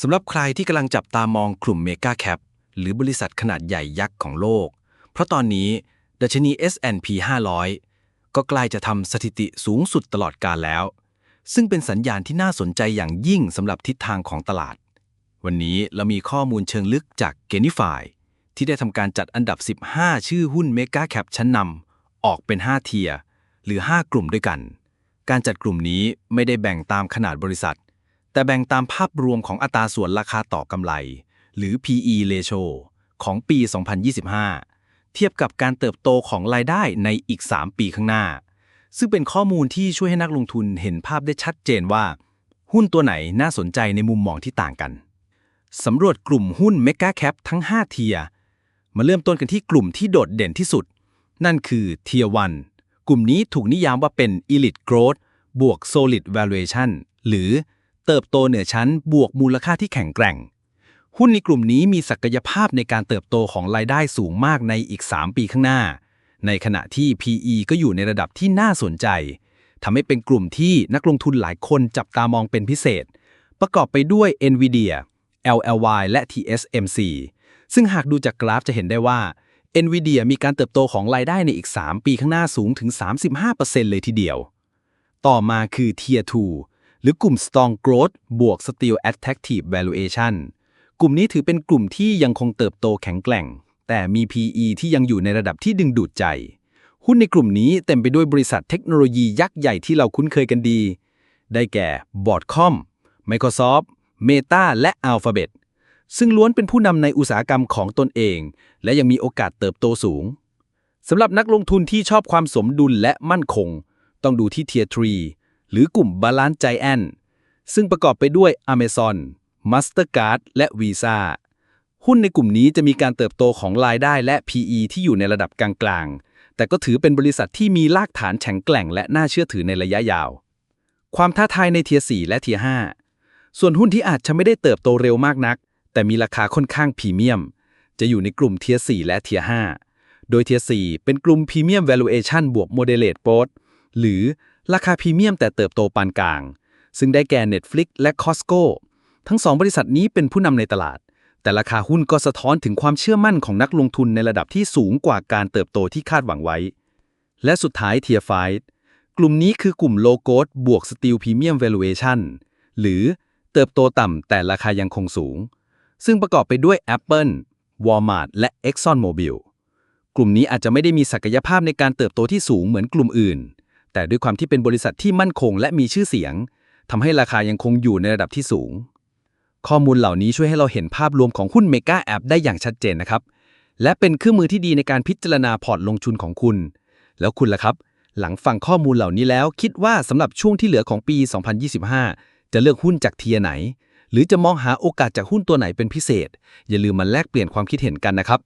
สำหรับใครที่กำลังจับตามองกลุ่มเมกาแคปหรือบริษัทขนาดใหญ่ยักษ์ของโลก เพราะตอนนี้ ดัชนี S&P 500 ก็ใกล้จะทำสถิติสูงสุดตลอดกาลแล้ว ซึ่งเป็นสัญญาณที่น่าสนใจอย่างยิ่งสำหรับทิศทางของตลาด วันนี้เรามีข้อมูลเชิงลึกจาก g e n i f y ที่ได้ทำการจัดอันดับ 15 ชื่อหุ้นเมกาแคปชั้นนำออกเป็น 5 เทียร์หรือ 5 กลุ่มด้วยกัน การจัดกลุ่มนี้ไม่ได้แบ่งตามขนาดบริษัท แต่แบ่งตามภาพรวมของอัตราส่วนราคาต่อกำไร หรือ PE ratio ของปี 2025 เทียบกับการเติบโตของรายได้ในอีก 3 ปีข้างหน้า ซึ่งเป็นข้อมูลที่ช่วยให้นักลงทุนเห็นภาพได้ชัดเจนว่า หุ้นตัวไหนน่าสนใจในมุมมองที่ต่างกันสำรวจกลุ่มหุ้น Mega Cap ทั้ง 5 เทีย มาเริ่มต้นกันที่กลุ่มที่โดดเด่นที่สุด นั่นคือเทียร์1กลุ่มนี้ถูกนิยามว่าเป็น Elite Growth บวก Solid Valuation หรือ เติบโตเหนือชั้นบวกมูลค่าที่แข็งแกร่ง หุ้นในกลุ่มนี้มีศักยภาพในการเติบโตของรายได้สูงมากในอีก 3 ปีข้างหน้า ในขณะที่ PE ก็อยู่ในระดับที่น่าสนใจทำให้เป็นกลุ่มที่นักลงทุนหลายคนจับตามองเป็นพิเศษ ประกอบไปด้วย NVIDIA LLY และ TSMC ซึ่งหากดูจากกราฟจะเห็นได้ว่า NVIDIA มีการเติบโตของรายได้ในอีก 3 ปีข้างหน้าสูงถึง 35%เลยทีเดียว ต่อมาคือ Tier 2 หรือกลุ่ม Strong Growth บวก Still Attractive Valuation กลุ่มนี้ถือเป็นกลุ่มที่ยังคงเติบโตแข็งแกร่ง แต่มี PE ที่ยังอยู่ในระดับที่ดึงดูดใจ หุ้นในกลุ่มนี้เต็มไปด้วยบริษัทเทคโนโลยียักษ์ใหญ่ที่เราคุ้นเคยกันดี ได้แก่ Broadcom Microsoft Meta และ Alphabet ซึ่งล้วนเป็นผู้นำในอุตสาหกรรมของตนเอง และยังมีโอกาสเติบโตสูงสำหรับนักลงทุนที่ชอบความสมดุลและมั่นคง ต้องดูที่ Tier 3 หรือกลุ่ม Balance Giant ซึ่งประกอบไปด้วย Amazon Mastercard และ Visa หุ้นในกลุ่มนี้จะมีการเติบโตของรายได้และ PE ที่อยู่ในระดับกลางๆ แต่ก็ถือเป็นบริษัทที่มีรากฐานแข็งแกร่งและน่าเชื่อถือในระยะยาว ความท้าทายใน Tier 4และ Tier 5ส่วนหุ้นที่อาจจะไม่ได้เติบโตเร็วมากนัก แต่มีราคาค่อนข้างพรีเมียม จะอยู่ในกลุ่ม Tier 4และ Tier 5โดย Tier 4เป็นกลุ่ม Premium Valuation บวก Moderate Growth หรือ ราคาพรีเมียมแต่เติบโตปานกลาง ซึ่งได้แก่ Netflix และ Costco ทั้งสองบริษัทนี้เป็นผู้นำในตลาด แต่ราคาหุ้นก็สะท้อนถึงความเชื่อมั่นของนักลงทุนในระดับที่สูงกว่าการเติบโตที่คาดหวังไว้ และสุดท้าย Tier 5กลุ่มนี้คือกลุ่ม Low Growth บวก Still Premium Valuation หรือเติบโตต่ำแต่ราคายังคงสูง ซึ่งประกอบไปด้วย Apple Walmart และ ExxonMobil กลุ่มนี้อาจจะไม่ได้มีศักยภาพในการเติบโตที่สูงเหมือนกลุ่มอื่น แต่ด้วยความที่เป็นบริษัทที่มั่นคงและมีชื่อเสียงทำให้ราคายังคงอยู่ในระดับที่สูง ข้อมูลเหล่านี้ช่วยให้เราเห็นภาพรวมของหุ้นเมกาแอปได้อย่างชัดเจนนะครับ และเป็นเครื่องมือที่ดีในการพิจารณาพอร์ตลงทุนของคุณ แล้วคุณล่ะครับ หลังฟังข้อมูลเหล่านี้แล้ว คิดว่าสำหรับช่วงที่เหลือของปี 2025 จะเลือกหุ้นจากเทียไหน หรือจะมองหาโอกาสจากหุ้นตัวไหนเป็นพิเศษ อย่าลืมมาแลกเปลี่ยนความคิดเห็นกันนะครับ